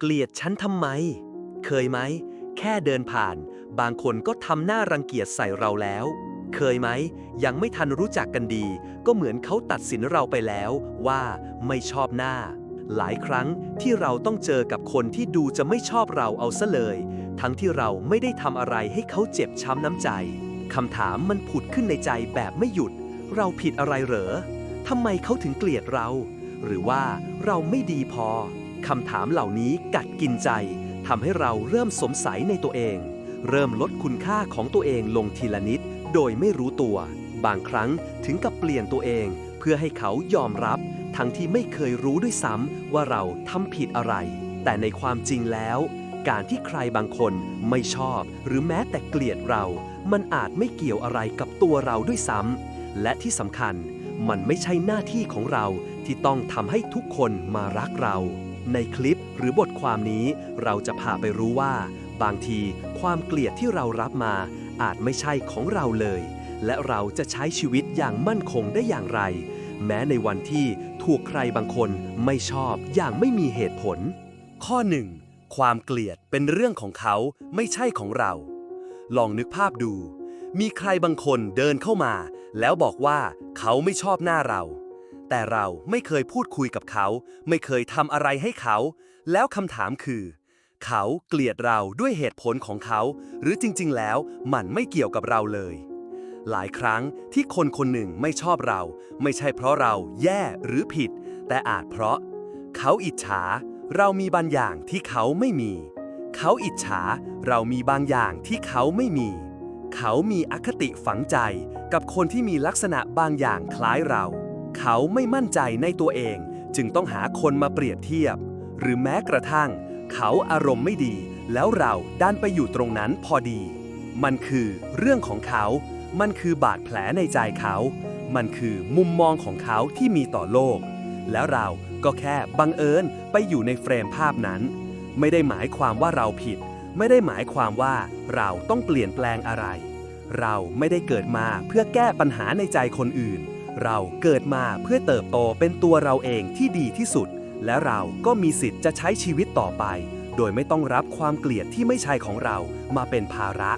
เกลียดฉันทำไม เคยไหม แค่เดินผ่าน บางคนก็ทำหน้ารังเกียจใส่เราแล้ว เคยไหม ยังไม่ทันรู้จักกันดี ก็เหมือนเขาตัดสินเราไปแล้วว่าไม่ชอบหน้า หลายครั้งที่เราต้องเจอกับคนที่ดูจะไม่ชอบเราเอาซะเลย ทั้งที่เราไม่ได้ทำอะไรให้เขาเจ็บช้ำน้ำใจคำถามมันผุดขึ้นในใจแบบไม่หยุด เราผิดอะไรเหรอทำไมเขาถึงเกลียดเรา หรือว่าเราไม่ดีพอ คำถามเหล่านี้กัดกินใจทำให้เราเริ่มสงสัยในตัวเอง เริ่มลดคุณค่าของตัวเองลงทีละนิด โดยไม่รู้ตัว บางครั้งถึงกับเปลี่ยนตัวเอง เพื่อให้เขายอมรับ ทั้งที่ไม่เคยรู้ด้วยซ้ำว่าเราทำผิดอะไร แต่ในความจริงแล้ว การที่ใครบางคนไม่ชอบ หรือแม้แต่เกลียดเรา มันอาจไม่เกี่ยวอะไรกับตัวเราด้วยซ้ำและที่สำคัญ มันไม่ใช่หน้าที่ของเราที่ต้องทำให้ทุกคนมารักเรา ในคลิปหรือบทความนี้เราจะพาไปรู้ว่า บางทีความเกลียดที่เรารับมา อาจไม่ใช่ของเราเลย และเราจะใช้ชีวิตอย่างมั่นคงได้อย่างไร แม้ในวันที่ถูกใครบางคนไม่ชอบอย่างไม่มีเหตุผล ข้อ 1. ความเกลียดเป็นเรื่องของเขาไม่ใช่ของเรา ลองนึกภาพดู มีใครบางคนเดินเข้ามา แล้วบอกว่าเขาไม่ชอบหน้าเรา แต่เราไม่เคยพูดคุยกับเขา ไม่เคยทำอะไรให้เขา แล้วคำถามคือ เขาเกลียดเราด้วยเหตุผลของเขา หรือจริงๆ แล้วมันไม่เกี่ยวกับเราเลย หลายครั้งที่คนคนหนึ่งไม่ชอบเรา ไม่ใช่เพราะเราแย่หรือผิด แต่อาจเพราะ เขาอิจฉา เรามีบางอย่างที่เขาไม่มี เขาอิจฉาเรามีบางอย่างที่เขาไม่มี เขามีอคติฝังใจกับคนที่มีลักษณะบางอย่างคล้ายเรา เขาไม่มั่นใจในตัวเอง จึงต้องหาคนมาเปรียบเทียบ หรือแม้กระทั่ง เขาอารมณ์ไม่ดี แล้วเราดันไปอยู่ตรงนั้นพอดี มันคือเรื่องของเขา มันคือบาดแผลในใจเขา มันคือมุมมองของเขาที่มีต่อโลก แล้วเราก็แค่บังเอิญไปอยู่ในเฟรมภาพนั้น ไม่ได้หมายความว่าเราผิด ไม่ได้หมายความว่าเราต้องเปลี่ยนแปลงอะไร เราไม่ได้เกิดมาเพื่อแก้ปัญหาในใจคนอื่น เราเกิดมาเพื่อเติบโตเป็นตัวเราเองที่ดีที่สุด และเราก็มีสิทธิ์จะใช้ชีวิตต่อไป โดยไม่ต้องรับความเกลียดที่ไม่ใช่ของเรามาเป็นภาระ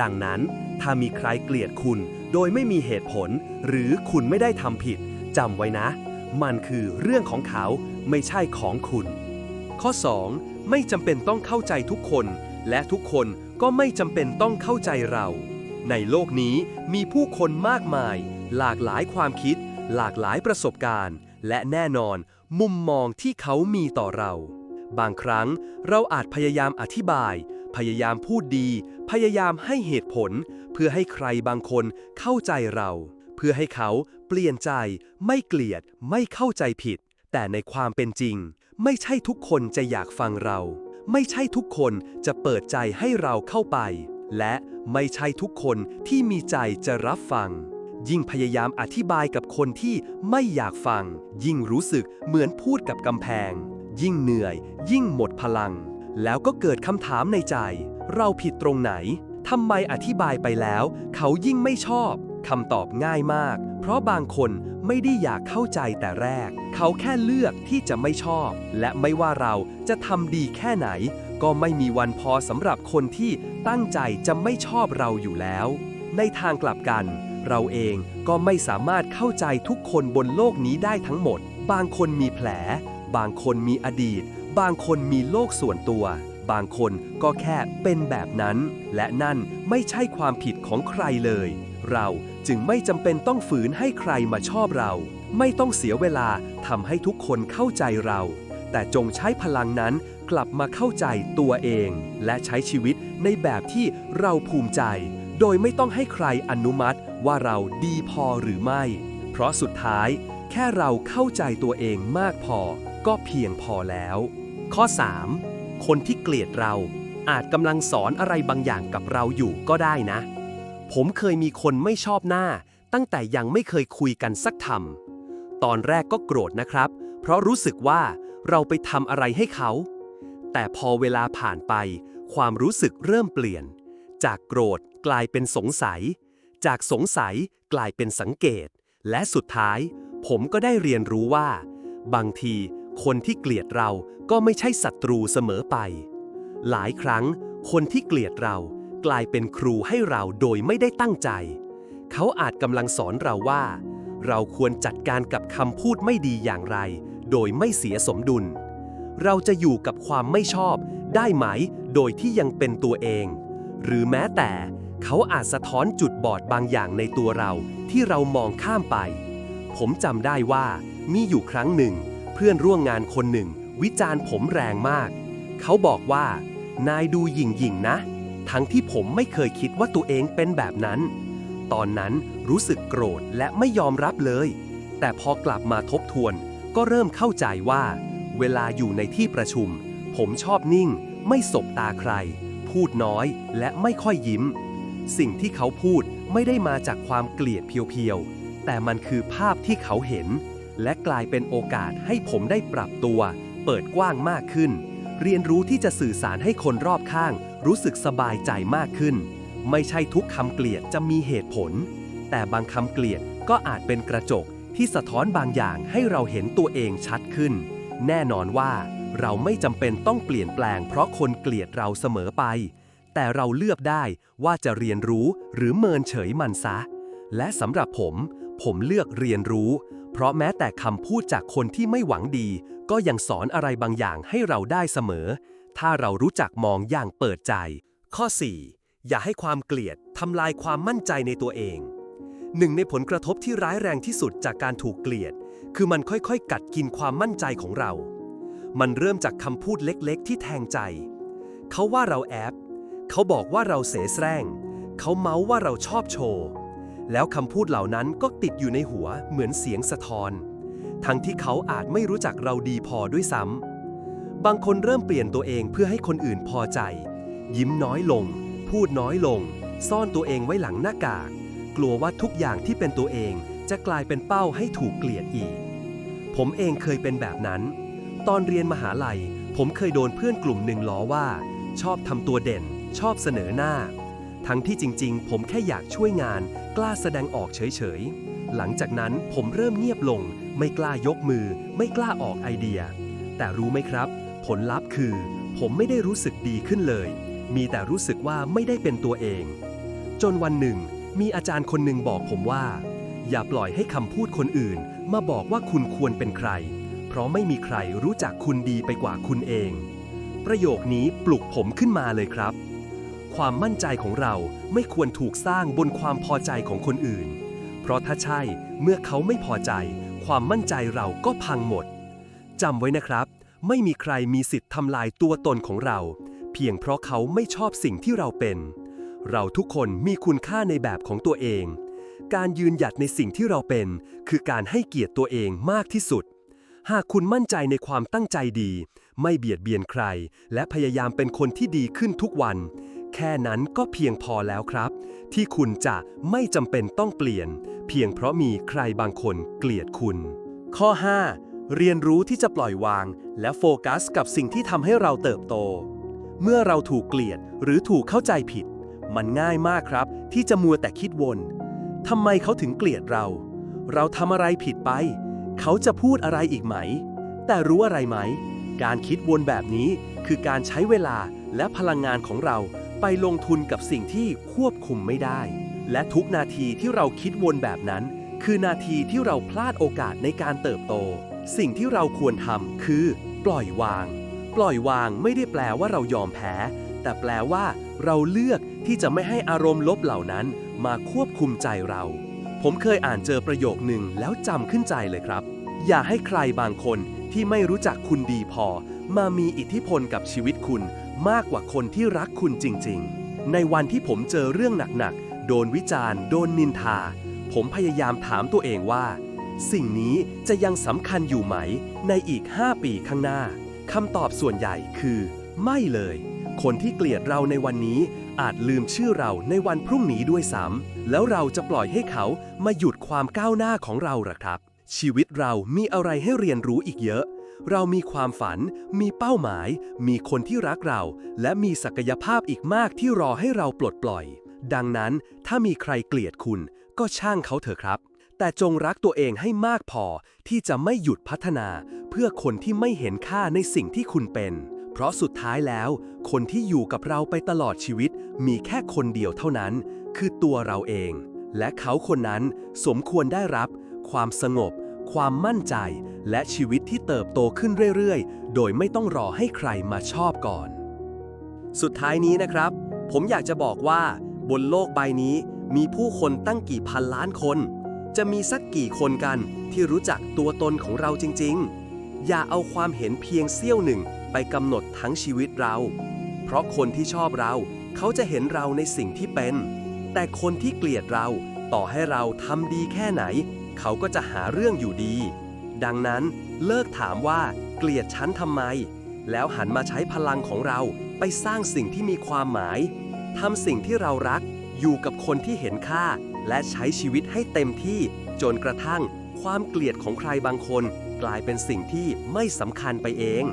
ดังนั้น ถ้ามีใครเกลียดคุณ โดยไม่มีเหตุผล หรือคุณไม่ได้ทำผิดจำไว้นะ มันคือเรื่องของเขาไม่ใช่ของคุณ ข้อ 2. ไม่จำเป็นต้องเข้าใจทุกคน และทุกคนก็ไม่จำเป็นต้องเข้าใจเรา ในโลกนี้มีผู้คนมากมาย หลากหลายความคิด หลากหลายประสบการณ์ และแน่นอน มุมมองที่เขามีต่อเรา บางครั้งเราอาจพยายามอธิบาย พยายามพูดดี พยายามให้เหตุผล เพื่อให้ใครบางคนเข้าใจเรา เพื่อให้เขาเปลี่ยนใจ ไม่เกลียด ไม่เข้าใจผิด แต่ในความเป็นจริง ไม่ใช่ทุกคนจะอยากฟังเรา ไม่ใช่ทุกคนจะเปิดใจให้เราเข้าไป และไม่ใช่ทุกคนที่มีใจจะรับฟัง ยิ่งพยายามอธิบายกับคนที่ไม่อยากฟัง ยิ่งรู้สึกเหมือนพูดกับกำแพง ยิ่งเหนื่อย ยิ่งหมดพลัง แล้วก็เกิดคำถามในใจ เราผิดตรงไหนทำไมอธิบายไปแล้ว เขายิ่งไม่ชอบคำตอบง่ายมาก เพราะบางคนไม่ได้อยากเข้าใจแต่แรก เขาแค่เลือกที่จะไม่ชอบ และไม่ว่าเราจะทำดีแค่ไหน ก็ไม่มีวันพอสำหรับคนที่ตั้งใจจะไม่ชอบเราอยู่แล้ว ในทางกลับกัน เราเองก็ไม่สามารถเข้าใจทุกคนบนโลกนี้ได้ทั้งหมด บางคนมีแผล บางคนมีอดีต บางคนมีโลกส่วนตัว บางคนก็แค่เป็นแบบนั้น และนั่นไม่ใช่ความผิดของใครเลย เราจึงไม่จำเป็นต้องฝืนให้ใครมาชอบเรา ไม่ต้องเสียเวลาทำให้ทุกคนเข้าใจเรา แต่จงใช้พลังนั้นกลับมาเข้าใจตัวเอง และใช้ชีวิตในแบบที่เราภูมิใจ โดยไม่ต้องให้ใครอนุมัติ ว่าเราดีพอหรือไม่ เพราะสุดท้ายแค่เราเข้าใจตัวเองมากพอก็เพียงพอแล้ว ข้อ 3. คนที่เกลียดเราอาจกำลังสอนอะไรบางอย่างกับเราอยู่ก็ได้นะ ผมเคยมีคนไม่ชอบหน้า ตั้งแต่ยังไม่เคยคุยกันสักทำตอนแรกก็โกรธนะครับ เพราะรู้สึกว่าเราไปทำอะไรให้เขา แต่พอเวลาผ่านไป ความรู้สึกเริ่มเปลี่ยน จากโกรธกลายเป็นสงสัย จากสงสัยกลายเป็นสังเกต และสุดท้าย ผมก็ได้เรียนรู้ว่า บางทีคนที่เกลียดเราก็ไม่ใช่ศัตรูเสมอไป หลายครั้ง คนที่เกลียดเรากลายเป็นครูให้เราโดยไม่ได้ตั้งใจ เขาอาจกำลังสอนเราว่า เราควรจัดการกับคำพูดไม่ดีอย่างไร โดยไม่เสียสมดุล เราจะอยู่กับความไม่ชอบได้ไหม โดยที่ยังเป็นตัวเอง หรือแม้แต่ เขาอาจสะท้อนจุดบอดบางอย่างในตัวเราที่เรามองข้ามไป ผมจำได้ว่ามีอยู่ครั้งหนึ่ง เพื่อนร่วมงานคนหนึ่ง วิจารณ์ผมแรงมาก เขาบอกว่า นายดูหยิ่งหยิ่งนะ ทั้งที่ผมไม่เคยคิดว่าตัวเองเป็นแบบนั้น ตอนนั้นรู้สึกโกรธและไม่ยอมรับเลย แต่พอกลับมาทบทวน ก็เริ่มเข้าใจว่า เวลาอยู่ในที่ประชุม ผมชอบนิ่ง ไม่สบตาใคร พูดน้อยและไม่ค่อยยิ้ม สิ่งที่เขาพูดไม่ได้มาจากความเกลียดเพียวๆ แต่มันคือภาพที่เขาเห็น และกลายเป็นโอกาสให้ผมได้ปรับตัว เปิดกว้างมากขึ้น เรียนรู้ที่จะสื่อสารให้คนรอบข้าง รู้สึกสบายใจมากขึ้น ไม่ใช่ทุกคำเกลียดจะมีเหตุผล แต่บางคำเกลียดก็อาจเป็นกระจกที่สะท้อนบางอย่างให้เราเห็นตัวเองชัดขึ้น แน่นอนว่า เราไม่จำเป็นต้องเปลี่ยนแปลงเพราะคนเกลียดเราเสมอไป แต่เราเลือกได้ว่าจะเรียนรู้หรือเมินเฉยมันซะ และสำหรับผม ผมเลือกเรียนรู้ เพราะแม้แต่คำพูดจากคนที่ไม่หวังดี ก็ยังสอนอะไรบางอย่างให้เราได้เสมอ ถ้าเรารู้จักมองอย่างเปิดใจ ข้อ 4. อย่าให้ความเกลียดทำลายความมั่นใจในตัวเอง หนึ่งในผลกระทบที่ร้ายแรงที่สุดจากการถูกเกลียด คือมันค่อยๆ กัดกินความมั่นใจของเรา มันเริ่มจากคำพูดเล็กๆ ที่แทงใจ เขาว่าเราแอบ เขาบอกว่าเราเสแสร้ง เขาเมาว่าเราชอบโชว์ แล้วคำพูดเหล่านั้นก็ติดอยู่ในหัวเหมือนเสียงสะท้อน ทั้งที่เขาอาจไม่รู้จักเราดีพอด้วยซ้ำ บางคนเริ่มเปลี่ยนตัวเองเพื่อให้คนอื่นพอใจ ยิ้มน้อยลง พูดน้อยลง ซ่อนตัวเองไว้หลังหน้ากาก กลัวว่าทุกอย่างที่เป็นตัวเองจะกลายเป็นเป้าให้ถูกเกลียดอีก ผมเองเคยเป็นแบบนั้น ตอนเรียนมหาลัย ผมเคยโดนเพื่อนกลุ่มหนึ่งล้อว่า ชอบทำตัวเด่น ชอบเสนอหน้า ทั้งที่จริงๆ ผมแค่อยากช่วยงาน กล้าแสดงออกเฉยๆ หลังจากนั้นผมเริ่มเงียบลง ไม่กล้ายกมือ ไม่กล้าออกไอเดีย แต่รู้ไหมครับ ผลลัพธ์คือ ผมไม่ได้รู้สึกดีขึ้นเลย มีแต่รู้สึกว่าไม่ได้เป็นตัวเอง จนวันหนึ่ง มีอาจารย์คนหนึ่งบอกผมว่า อย่าปล่อยให้คำพูดคนอื่น มาบอกว่าคุณควรเป็นใคร เพราะไม่มีใครรู้จักคุณดีไปกว่าคุณเองประโยคนี้ปลุกผมขึ้นมาเลยครับ ความมั่นใจของเราไม่ควรถูกสร้างบนความพอใจของคนอื่น เพราะถ้าใช่เมื่อเขาไม่พอใจ ความมั่นใจเราก็พังหมดจำไว้นะครับ ไม่มีใครมีสิทธิ์ทำลายตัวตนของเรา เพียงเพราะเขาไม่ชอบสิ่งที่เราเป็น เราทุกคนมีคุณค่าในแบบของตัวเอง การยืนหยัดในสิ่งที่เราเป็น คือการให้เกียรติตัวเองมากที่สุด หากคุณมั่นใจในความตั้งใจดี ไม่เบียดเบียนใคร และพยายามเป็นคนที่ดีขึ้นทุกวัน แค่นั้นก็เพียงพอแล้วครับ ที่คุณจะไม่จำเป็นต้องเปลี่ยน เพียงเพราะมีใครบางคนเกลียดคุณ ข้อ 5. เรียนรู้ที่จะปล่อยวาง และโฟกัสกับสิ่งที่ทำให้เราเติบโต เมื่อเราถูกเกลียดหรือถูกเข้าใจผิด มันง่ายมากครับ ที่จะมัวแต่คิดวนทำไมเขาถึงเกลียดเรา เราทำอะไรผิดไป เขาจะพูดอะไรอีกไหม แต่รู้อะไรไหม การคิดวนแบบนี้คือการใช้เวลาและพลังงานของเรา ไปลงทุนกับสิ่งที่ควบคุมไม่ได้ และทุกนาทีที่เราคิดวนแบบนั้น คือนาทีที่เราพลาดโอกาสในการเติบโต สิ่งที่เราควรทำคือ ปล่อยวาง ปล่อยวางไม่ได้แปลว่าเรายอมแพ้ แต่แปลว่าเราเลือกที่จะไม่ให้อารมณ์ลบเหล่านั้น มาควบคุมใจเรา ผมเคยอ่านเจอประโยคหนึ่งแล้วจำขึ้นใจเลยครับ อย่าให้ใครบางคนที่ไม่รู้จักคุณดีพอ มามีอิทธิพลกับชีวิตคุณ มากกว่าคนที่รักคุณจริงๆ ในวันที่ผมเจอเรื่องหนักๆ โดนวิจารณ์ โดนนินทา ผมพยายามถามตัวเองว่า สิ่งนี้จะยังสำคัญอยู่ไหม ในอีก 5 ปีข้างหน้าคำตอบส่วนใหญ่คือ ไม่เลย คนที่เกลียดเราในวันนี้ อาจลืมชื่อเราในวันพรุ่งนี้ด้วยซ้ำแล้วเราจะปล่อยให้เขามาหยุดความก้าวหน้าของเราหรอครับ ชีวิตเรามีอะไรให้เรียนรู้อีกเยอะ เรามีความฝัน มีเป้าหมาย มีคนที่รักเรา และมีศักยภาพอีกมากที่รอให้เราปลดปล่อย ดังนั้นถ้ามีใครเกลียดคุณ ก็ช่างเขาเถอะครับ แต่จงรักตัวเองให้มากพอที่จะไม่หยุดพัฒนา เพื่อคนที่ไม่เห็นค่าในสิ่งที่คุณเป็น เพราะสุดท้ายแล้ว คนที่อยู่กับเราไปตลอดชีวิต มีแค่คนเดียวเท่านั้น คือตัวเราเอง และเขาคนนั้นสมควรได้รับ ความสงบ ความมั่นใจ และชีวิตที่เติบโตขึ้นเรื่อยๆ โดยไม่ต้องรอให้ใครมาชอบก่อน สุดท้ายนี้นะครับ ผมอยากจะบอกว่า บนโลกใบนี้มีผู้คนตั้งกี่พันล้านคน จะมีสักกี่คนกันที่รู้จักตัวตนของเราจริง ๆ อย่าเอาความเห็นเพียงเสี้ยวหนึ่งไปกำหนดทั้งชีวิตเรา เพราะคนที่ชอบเราเขาจะเห็นเราในสิ่งที่เป็น แต่คนที่เกลียดเราต่อให้เราทำดีแค่ไหน เขาก็จะหาเรื่องอยู่ดี ดังนั้นเลิกถามว่าเกลียดฉันทำไม แล้วหันมาใช้พลังของเราไปสร้างสิ่งที่มีความหมายทำสิ่งที่เรารัก อยู่กับคนที่เห็นค่า และใช้ชีวิตให้เต็มที่ จนกระทั่ง ความเกลียดของใครบางคน กลายเป็นสิ่งที่ไม่สำคัญไปเอง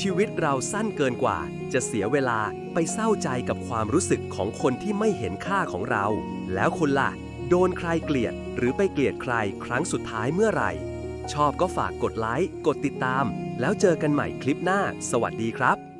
ชีวิตเราสั้นเกินกว่า จะเสียเวลาไปเศร้าใจกับความรู้สึกของคนที่ไม่เห็นค่าของเรา แล้วคุณล่ะ โดนใครเกลียดหรือไปเกลียดใครครั้งสุดท้ายเมื่อไหร่ ชอบก็ฝากกดไลค์ กดติดตาม แล้วเจอกันใหม่คลิปหน้า สวัสดีครับ